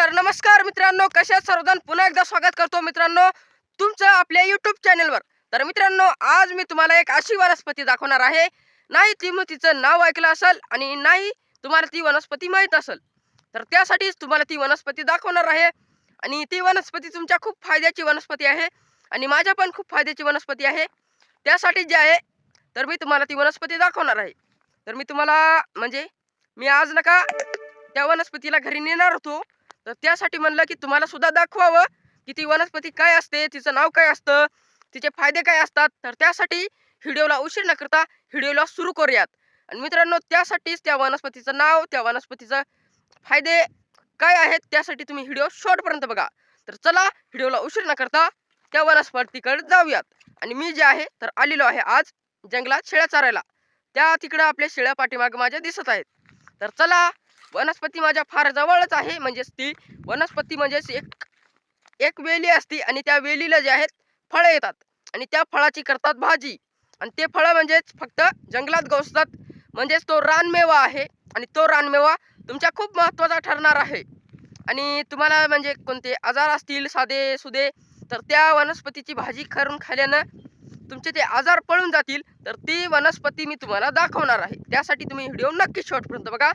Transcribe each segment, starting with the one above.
तर नमस्कार मित्रांनो कशा सर्वजण? पुन्हा एकदा स्वागत करतो मित्रांनो तुमचं आपल्या युट्यूब चॅनलवर तर मित्रांनो आज मी तुम्हाला एक अशी वनस्पती दाखवणार आहे. नाही तुम्ही तिचं नाव ऐकलं असेल आणि नाही तुम्हाला ती वनस्पती माहीत असेल तर त्यासाठीच तुम्हाला ती वनस्पती दाखवणार आहे. आणि ती वनस्पती तुमच्या खूप फायद्याची वनस्पती आहे आणि माझ्या पण खूप फायद्याची वनस्पती आहे. त्यासाठी जे आहे तर मी तुम्हाला ती वनस्पती दाखवणार आहे. तर मी तुम्हाला म्हणजे मी आज नका त्या वनस्पतीला घरी नेणार होतो. तर त्यासाठी म्हणलं की तुम्हाला सुद्धा दाखवावं की ती वनस्पती काय असते तिचं नाव काय असतं तिचे फायदे काय असतात. तर त्यासाठी व्हिडिओला उशीर न करता व्हिडिओला सुरू करूयात. आणि मित्रांनो त्यासाठीच त्या वनस्पतीचं नाव त्या वनस्पतीचं फायदे काय आहेत त्यासाठी तुम्ही व्हिडिओ शॉर्टपर्यंत बघा. तर चला व्हिडिओला उशीर न करता त्या वनस्पतीकडे जाऊयात. आणि मी जे आहे तर आलेलो आहे आज जंगलात शेळ्या चारायला. त्या तिकडं आपल्या शेळ्या पाठीमागे माझ्या दिसत आहेत. तर चला वनस्पती माझ्या फार जवळच आहे. म्हणजेच ती वनस्पती म्हणजेच एक एक वेली असती आणि त्या वेलीला जे आहेत फळं येतात. आणि त्या फळाची करतात भाजी. आणि ते फळं म्हणजेच फक्त जंगलात गवसतात म्हणजेच तो रानमेवा आहे. आणि तो रानमेवा तुमच्या खूप महत्त्वाचा ठरणार आहे. आणि तुम्हाला म्हणजे कोणते आजार असतील साधे सुदे तर त्या वनस्पतीची भाजी करून खाल्यानं तुमचे ते आजार पळून जातील. तर ती वनस्पती मी तुम्हाला दाखवणार आहे. त्यासाठी तुम्ही व्हिडिओ नक्की शेवटपर्यंत बघा.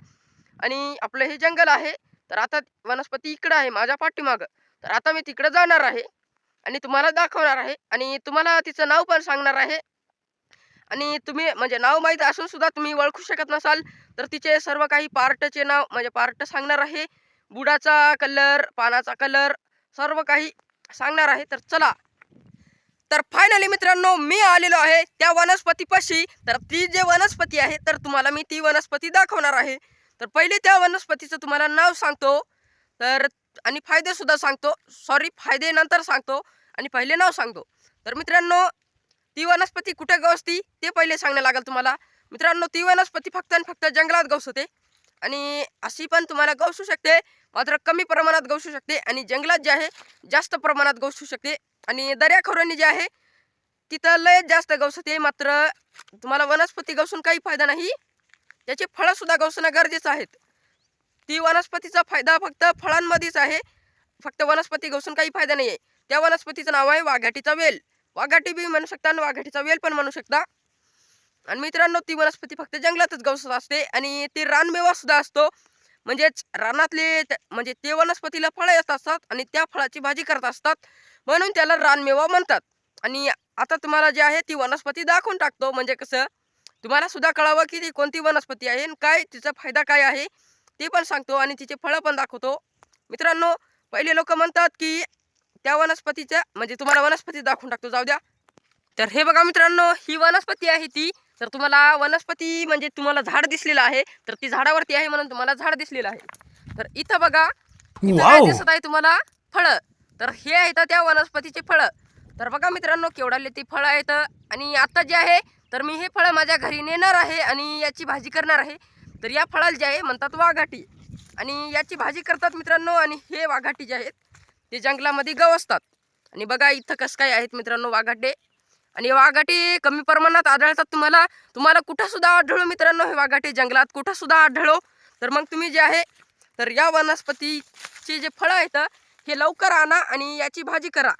आणि आपलं हे जंगल आहे तर आता वनस्पती इकडं आहे माझ्या पाठीमागं. तर आता मी तिकडं जाणार आहे आणि तुम्हाला दाखवणार आहे आणि तुम्हाला तिचं नाव पण सांगणार आहे. आणि तुम्ही म्हणजे नाव माहीत असून सुद्धा तुम्ही ओळखू शकत नसाल तर तिचे सर्व काही पार्टचे नाव म्हणजे पार्ट सांगणार आहे. बुडाचा कलर पानाचा कलर सर्व काही सांगणार आहे. तर चला. तर फायनली मित्रांनो मी आलेलो आहे त्या वनस्पतीपाशी. तर ती जे वनस्पती आहे तर तुम्हाला मी ती वनस्पती दाखवणार आहे. तर पहिले त्या वनस्पतीचं तुम्हाला नाव सांगतो. तर आणि फायदेसुद्धा सांगतो. सॉरी फायदे नंतर सांगतो आणि पहिले नाव सांगतो. तर मित्रांनो ती वनस्पती कुठे गवसती ते पहिले सांगणं लागेल तुम्हाला. मित्रांनो ती वनस्पती फक्त आणि फक्त जंगलात गवसते. आणि अशी पण तुम्हाला गवसू शकते. मात्र कमी प्रमाणात गवसू शकते आणि जंगलात जे आहे जास्त प्रमाणात गवसू शकते. आणि दर्याखोऱ्यांनी जे आहे तिथं लय जास्त गवसते. मात्र तुम्हाला वनस्पती गवसून काही फायदा नाही. याची फळंसुद्धा गवसणं गरजेचं आहेत. ती वनस्पतीचा फायदा फक्त फळांमध्येच आहे. फक्त वनस्पती गवसून काही फायदा नाही आहे त्या वनस्पतीचं नाव आहे वाघाटीचा वेल. वाघाटी बी म्हणू शकता आणि वाघाटीचा वेल पण म्हणू शकता. आणि मित्रांनो ती वनस्पती फक्त जंगलातच गवसत असते आणि ती रानमेवासुद्धा असतो. म्हणजेच रानातले त्या- म्हणजे ते वनस्पतीला फळं येत असतात आणि त्या फळाची भाजी करत असतात. म्हणून त्याला रानमेवा म्हणतात. आणि आता तुम्हाला जे आहे ती वनस्पती दाखवून टाकतो. म्हणजे कसं तुम्हाला सुद्धा कळावं की ती कोणती वनस्पती आहे आणि काय तिचा फायदा काय आहे ते पण सांगतो आणि तिचे फळं पण दाखवतो. मित्रांनो पहिले लोक म्हणतात की त्या वनस्पतीच्या म्हणजे तुम्हाला वनस्पती दाखवून टाकतो जाऊ द्या. तर हे बघा मित्रांनो ही वनस्पती आहे ती. तर तुम्हाला वनस्पती म्हणजे तुम्हाला झाड दिसलेलं आहे तर ती झाडावरती आहे म्हणून तुम्हाला झाड दिसलेलं आहे. तर इथं बघा दिसत आहे तुम्हाला? फळं. तर हे आहेत त्या वनस्पतीचे फळं. तर बघा मित्रांनो केवढाले ती फळं आहेत. आणि आता जे आहे तर मी हे फळं माझ्या घरी नेणार आहे आणि याची भाजी करणार आहे. तर या फळाला जे आहे म्हणतात वाघाटी. आणि याची भाजी करतात मित्रांनो आणि हे वाघाटी जे आहेत ते जंगलामध्ये गवसतात. आणि बघा इथं कसं काय आहेत मित्रांनो वाघाटे. आणि वाघाटी वाघाटे कमी प्रमाणात आढळतात तुम्हाला. तुम्हाला कुठंसुद्धा आढळो मित्रांनो हे वाघाटे जंगलात. कुठंसुद्धा आढळो. तर मग तुम्ही जे आहे तर या वनस्पतीचे जे फळं आहेत हे लवकर आणा आणि याची भाजी करा.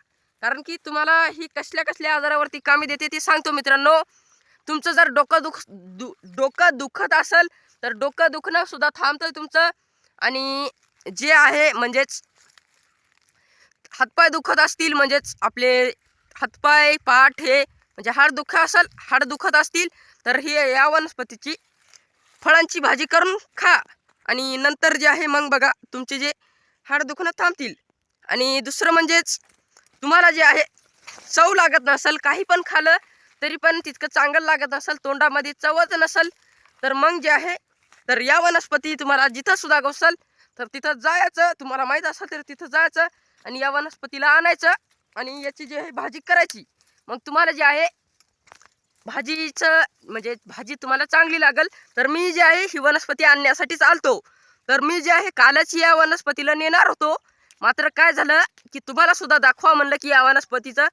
कारण की तुम्हाला ही कसल्या कसल्या आजारावरती कामी देते ते सांगतो मित्रांनो. तुमचं जर डोकं दुख दु डोकं दुखत असेल तर डोकं दुखणं सुद्धा थांबतं तुमचं. आणि जे आहे म्हणजेच हातपाय दुखत असतील म्हणजेच आपले हातपाय पाठ हे म्हणजे हाड दुख असेल हाड दुखत असतील तर हे या वनस्पतीची फळांची भाजी करून खा. आणि नंतर जे आहे मग बघा तुमचे जे हाड दुखणं थांबतील. आणि दुसरं म्हणजेच तुम्हाला जे आहे चव लागत नसेल काही पण खालं तरी पण तितकं चांगलं लागत असेल तोंडामध्ये चवच नसेल तर मग जे आहे तर या वनस्पती तुम्हाला जिथं सुद्धा गवसल तर तिथं जायचं. तुम्हाला माहीत असेल तर तिथं जायचं आणि या वनस्पतीला आणायचं आणि याची जी आहे भाजी करायची. मग तुम्हाला जे आहे भाजीचं म्हणजे भाजी तुम्हाला चांगली लागल तर मी जे आहे ही वनस्पती आणण्यासाठी चालतो तर मी जे आहे कालच या वनस्पतीला नेणार होतो. मात्र काय झालं की तुम्हाला सुद्धा दाखवा म्हणलं की या वनस्पतीचं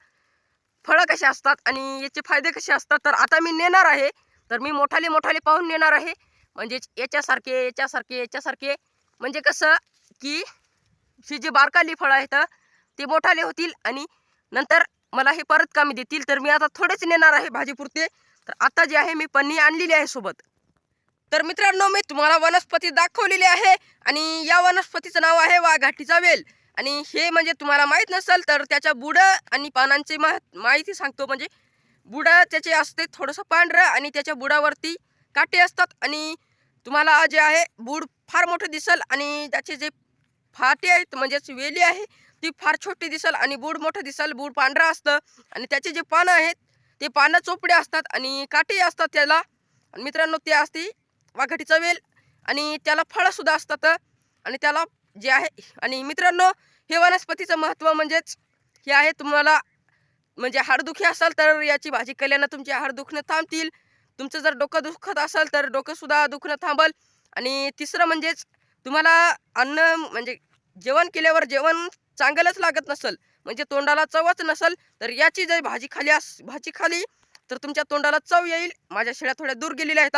फळं कशी असतात आणि याचे फायदे कसे असतात तर आता मी नेणार आहे. तर मी मोठाले मोठाले पाहून नेणार आहे. म्हणजेच याच्यासारखे याच्यासारखे याच्यासारखे. म्हणजे कसं की ही जी बारकाली फळं आहेत ते मोठाले होतील आणि नंतर मला हे परत कामी देतील. तर मी आता थोडेच नेणार आहे भाजीपुरते. तर आता जे आहे मी पन्नी आणलेली आहे सोबत. तर मित्रांनो मी तुम्हाला वनस्पती दाखवलेली आहे आणि या वनस्पतीचं नाव आहे वाघाटीचा वेल. आणि हे म्हणजे तुम्हाला माहीत नसेल तर त्याच्या बुडं आणि पानांची मा माहिती सांगतो म्हणजे बुडं त्याचे असते थोडंसं पांढरं आणि त्याच्या बुडावरती काटे असतात आणि तुम्हाला जे आहे बूड फार मोठं दिसल आणि त्याचे जे फाटे आहेत म्हणजेच वेली आहे ती फार छोटी दिसल आणि बूड मोठं दिसल बूड पांढरं असतं आणि त्याचे जे पानं आहेत ते पानं चोपडे असतात आणि काटे असतात त्याला. आणि मित्रांनो ते असते वाघाटीचा वेल आणि त्याला फळंसुद्धा असतात. आणि त्याला जे आहे. आणि मित्रांनो हे वनस्पतीचं महत्त्व म्हणजेच हे आहे तुम्हाला म्हणजे हाडदुखी असाल तर याची भाजी केल्यानं तुमची हाड दुखणं थांबतील. तुमचं जर डोकं दुखत असेल तर डोकंसुद्धा दुखणं थांबल. आणि तिसरं म्हणजेच तुम्हाला अन्न म्हणजे जेवण केल्यावर जेवण चांगलंच लागत नसेल म्हणजे तोंडाला चवच नसेल तर याची जर भाजी खाली अस भाजी खाली तर तुमच्या तोंडाला चव येईल. माझ्या शेळ्या थोड्या दूर गेलेल्या आहेत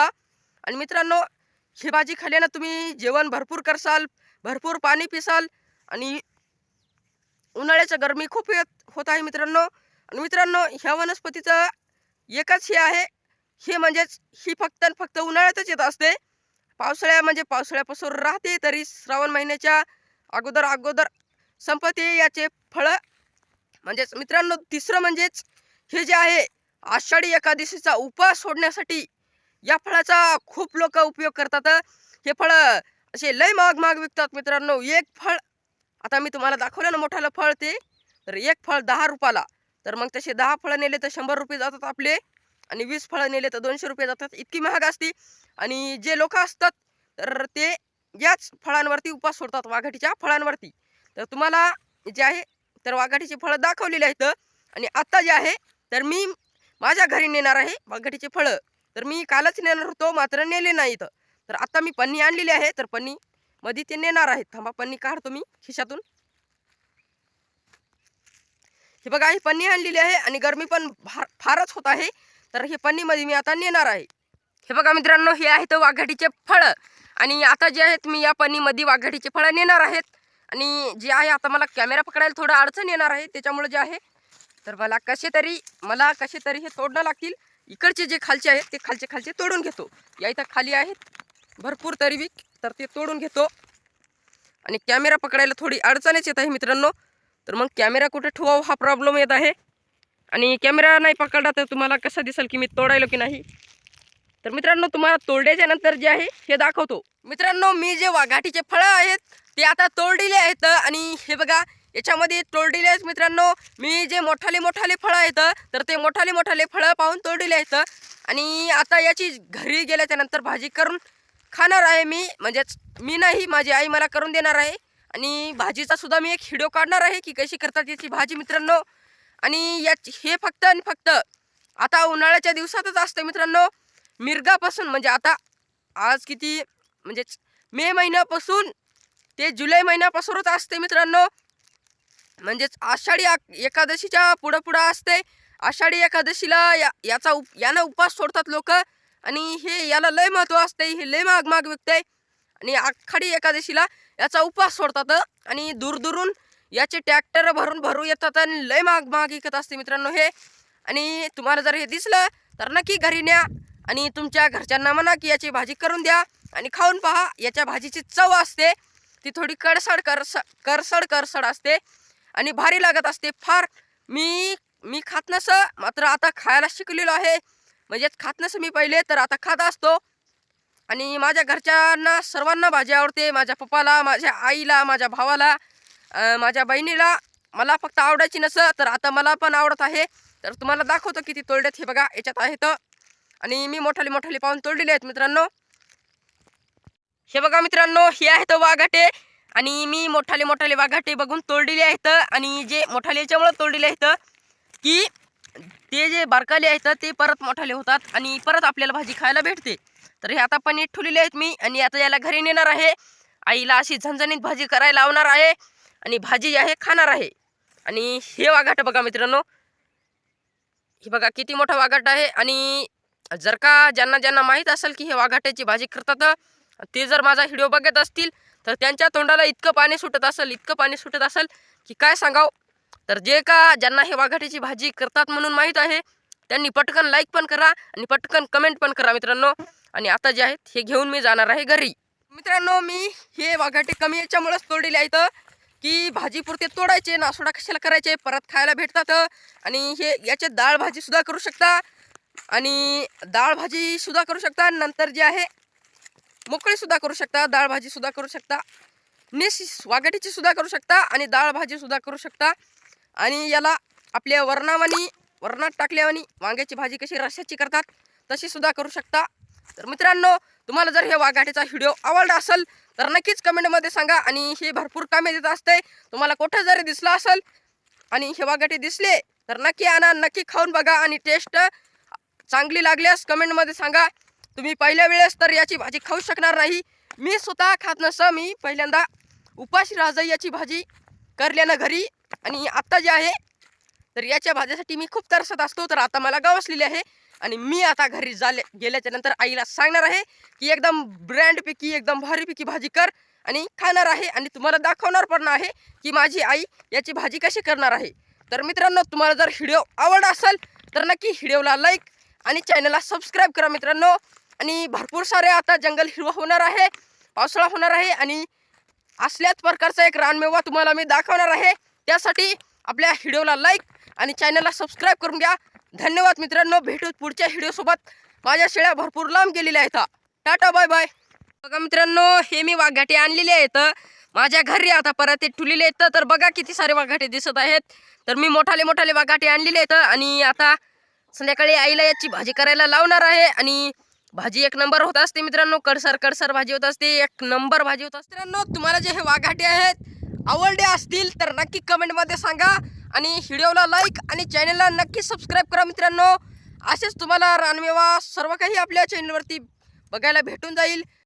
आणि मित्रांनो ही भाजी खाल्यानं तुम्ही जेवण भरपूर करसाल. भरपूर पाणी पिसाल आणि उन्हाळ्याच्या गरमी खूप येत होत आहे मित्रांनो. आणि मित्रांनो ह्या वनस्पतीचं एकच हे आहे. हे म्हणजेच ही फक्त आणि फक्त उन्हाळ्यातच येत असते. पावसाळ्या म्हणजे पावसाळ्यापासून राहते तरी श्रावण महिन्याच्या अगोदर अगोदर संपते याचे फळं. म्हणजेच मित्रांनो तिसरं म्हणजेच हे जे आहे आषाढी एकादशीचा उपवास सोडण्यासाठी या फळाचा खूप लोक उपयोग करतात. हे फळं असे लय महाग महाग विकतात मित्रांनो. एक फळ आता मी तुम्हाला दाखवलं ना मोठालं फळ ते तर एक फळ दहा रुपयाला. तर मग तसे दहा फळं नेले तर शंभर रुपये जातात आपले आणि वीस फळं नेले तर दोनशे रुपये जातात. इतकी महाग असते. आणि जे लोक असतात तर ते याच फळांवरती उपास सोडतात वाघाटीच्या फळांवरती. तर तुम्हाला जे आहे तर वाघाटीची फळं दाखवलेली आहेत. आणि आत्ता जे आहे तर मी माझ्या घरी नेणार आहे वाघाटीचे फळं. तर मी कालच नेणार होतो मात्र नेले नाही इथं तर आता मी पन्नी आणलेली आहे तर पन्नी मधी ते नेणार आहेत. थांबा पन्नी काढतो मी खिशातून. हे बघा ही पन्नी आणलेली आहे आणि गरमी पण फार फारच होत आहे. तर हे पन्नीमध्ये मी आता नेणार आहे. हे बघा मित्रांनो हे आहेत वाघाटीचे फळं. आणि आता जे आहेत मी या पन्नीमध्ये वाघाटीचे फळं नेणार आहेत. आणि जे आहे आता मला कॅमेरा पकडायला थोडं अडचण येणार आहे. त्याच्यामुळे जे आहे तर मला कसे तरी मला कसे तरी हे तोडणं लागतील. इकडचे जे खालचे आहेत ते खालचे खालचे तोडून घेतो. या इथं खाली आहेत. भरपूर तरी बी तर ते तोडून घेतो. आणि कॅमेरा पकडायला थोडी अडचणच येत आहे मित्रांनो. तर मग कॅमेरा कुठे ठेवावं हा प्रॉब्लेम येत आहे. आणि कॅमेरा नाही पकडला तर तुम्हाला कसं दिसेल की मी तोडायलो की नाही? तर मित्रांनो तुम्हाला तोडल्याच्या नंतर जे आहे हे दाखवतो. मित्रांनो मी जे वाघाटीचे फळं आहेत ते आता तोडलेले आहेत. आणि हे बघा याच्यामध्ये तोडलेले आहेत मित्रांनो. मी जे मोठाले मोठाले फळं आहेत तर ते मोठाले मोठाले फळं पाहून तोडलेले आहेत. आणि आता याची घरी गेल्याच्यानंतर भाजी करून खाणार आहे मी. म्हणजेच मी नाही माझी आई मला करून देणार आहे. आणि भाजीचा सुद्धा मी एक व्हिडिओ काढणार आहे की कशी करतात याची भाजी मित्रांनो. आणि याची हे फक्त आणि फक्त आता उन्हाळ्याच्या दिवसातच असते मित्रांनो. मिरगापासून म्हणजे आता आज किती म्हणजेच मे महिन्यापासून ते जुलै महिन्यापासूनच असते मित्रांनो. म्हणजेच आषाढी आ- एकादशीच्या पुढं पुढं असते. आषाढी एकादशीला या याचा उप यानं उपवास सोडतात लोक. आणि हे याला लय महत्त्व असते हे लय माग माग विकतंय. आणि आखाडी एकादशीला याचा उपवास सोडतात आणि दूरदूरून याचे ट्रॅक्टर भरून भरू येतात आणि लय माग माग विकत असते मित्रांनो हे. आणि तुम्हाला जर हे दिसलं तर नक्की घरी न्या आणि तुमच्या घरच्यांना म्हणा की याची भाजी करून द्या आणि खाऊन पहा याच्या भाजीची चव असते. ती थोडी कडसड करस करसड करसड असते आणि भारी लागत असते. फार मी मी खात नसं मात्र आता खायला शिकलेलो आहे. म्हणजेच खात नसं मी पहिले तर आता खात असतो. आणि माझ्या घरच्यांना सर्वांना भाजी आवडते. माझ्या पप्पाला माझ्या आईला माझ्या भावाला माझ्या बहिणीला मला फक्त आवडायची नसं तर आता मला पण आवडत आहे. तर तुम्हाला दाखवतो किती तोडलेत हे बघा याच्यात आहेत आणि मी मोठाले मोठाले पाहून तोडलेले आहेत मित्रांनो. हे बघा मित्रांनो हे आहेत वाघाटे. आणि मी मोठाले मोठाले वाघाटे बघून तोडलेले आहेत. आणि जे मोठाले याच्यामुळं तोडलेले आहेत की ते जे बारकाले आहेत ते परत मोठाले होतात आणि परत आपल्याला भाजी खायला भेटते. तर हे आता पनीर ठेवलेले आहेत मी आणि आता याला घरी नेणार आहे. आईला अशी झणझणीत भाजी करायला लावणार आहे आणि भाजी जी आहे खाणार आहे. आणि हे वाघाट बघा मित्रांनो. हे बघा किती मोठा वाघाट आहे आणि जर का ज्यांना ज्यांना माहीत असेल की हे वाघाट्याची भाजी करतात ते जर माझा व्हिडिओ बघत असतील तर त्यांच्या तोंडाला इतकं पाणी सुटत असेल इतकं पाणी सुटत असेल की काय सांगावं? तर जे का ज्यांना हे वाघाटीची भाजी करतात म्हणून माहीत आहे त्यांनी पटकन लाईक पण करा आणि पटकन कमेंट पण करा मित्रांनो. आणि आता जे आहेत हे घेऊन मी जाणार आहे घरी. मित्रांनो मी हे वाघाटे कमी याच्यामुळेच तोडलेले आहेत की भाजीपुरते तोडायचे नासोडा कशाला करायचे परत खायला भेटतात. आणि हे याचे डाळ भाजीसुद्धा करू शकता. आणि डाळ भाजीसुद्धा करू शकता. नंतर जे आहे मोकळीसुद्धा करू शकता. डाळ भाजीसुद्धा करू शकता. नेस वाघाटीची सुद्धा करू शकता. आणि डाळ भाजीसुद्धा करू शकता. आणि याला आपल्या वर्णावानी वरणात टाकल्यावानी वांग्याची भाजी कशी रश्याची करतात तशी सुद्धा करू शकता. तर मित्रांनो तुम्हाला जर हे वाघाटीचा व्हिडिओ आवडला असेल तर नक्कीच कमेंटमध्ये सांगा आणि हे भरपूर कामे देत असते. तुम्हाला कुठं जरी दिसलं असेल आणि हे वाघाटी दिसले तर नक्की आणा नक्की खाऊन बघा आणि टेस्ट चांगली लागल्यास कमेंटमध्ये सांगा. तुम्ही पहिल्या वेळेस तर याची भाजी खाऊ शकणार नाही. मी स्वतः खात नसं मी पहिल्यांदा उपाशी राजा याची भाजी करल्यानं घरी आणि आत्ता जे आहे तर याच्या भाजीसाठी मी खूप तरसत असतो. तर आता मला गावसलेली आहे आणि मी आता घरी झाले गेल्याच्यानंतर आईला सांगणार आहे की एकदम ब्रँडपैकी एकदम भारीपैकी भाजी कर आणि खाणार आहे. आणि तुम्हाला दाखवणार पण आहे की माझी आई याची भाजी कशी करणार आहे. तर मित्रांनो तुम्हाला जर व्हिडिओ आवड असेल तर नक्की व्हिडिओला लाईक आणि चॅनलला सबस्क्राईब करा मित्रांनो. आणि भरपूर सारे आता जंगल हिरवं होणार आहे पावसाळा होणार आहे आणि असल्याच प्रकारचा एक रानमेवा तुम्हाला मी दाखवणार आहे. त्यासाठी आपल्या व्हिडिओला लाईक आणि चॅनलला सबस्क्राईब करून घ्या. धन्यवाद मित्रांनो. भेटू पुढच्या व्हिडिओसोबत माझ्या शेळ्या भरपूर लांब गेलेल्या आहेत. टाटा बाय बाय बघा मित्रांनो हे मी वाघाटे आणलेले आहेत. माझ्या घरी आता परत ते ठुलेले आहेत. तर बघा किती सारे वाघाटे दिसत आहेत. तर मी मोठाले मोठाले वाघाटे आणलेले आहेत. आणि आता संध्याकाळी आईला याची भाजी करायला लावणार आहे. आणि भाजी एक नंबर होत असते मित्रांनो. कडसर कडसर भाजी होत असते. एक नंबर भाजी होत असते. मित्रांनो तुम्हाला जे हे वाघाटे आहेत आवडले असतील तर नक्की कमेंटमध्ये सांगा. आणि व्हिडिओला लाईक आणि चॅनलला नक्की सबस्क्राईब करा मित्रांनो. असेच तुम्हाला रानमेवा सर्व काही आपल्या चॅनलवरती बघायला भेटून जाईल.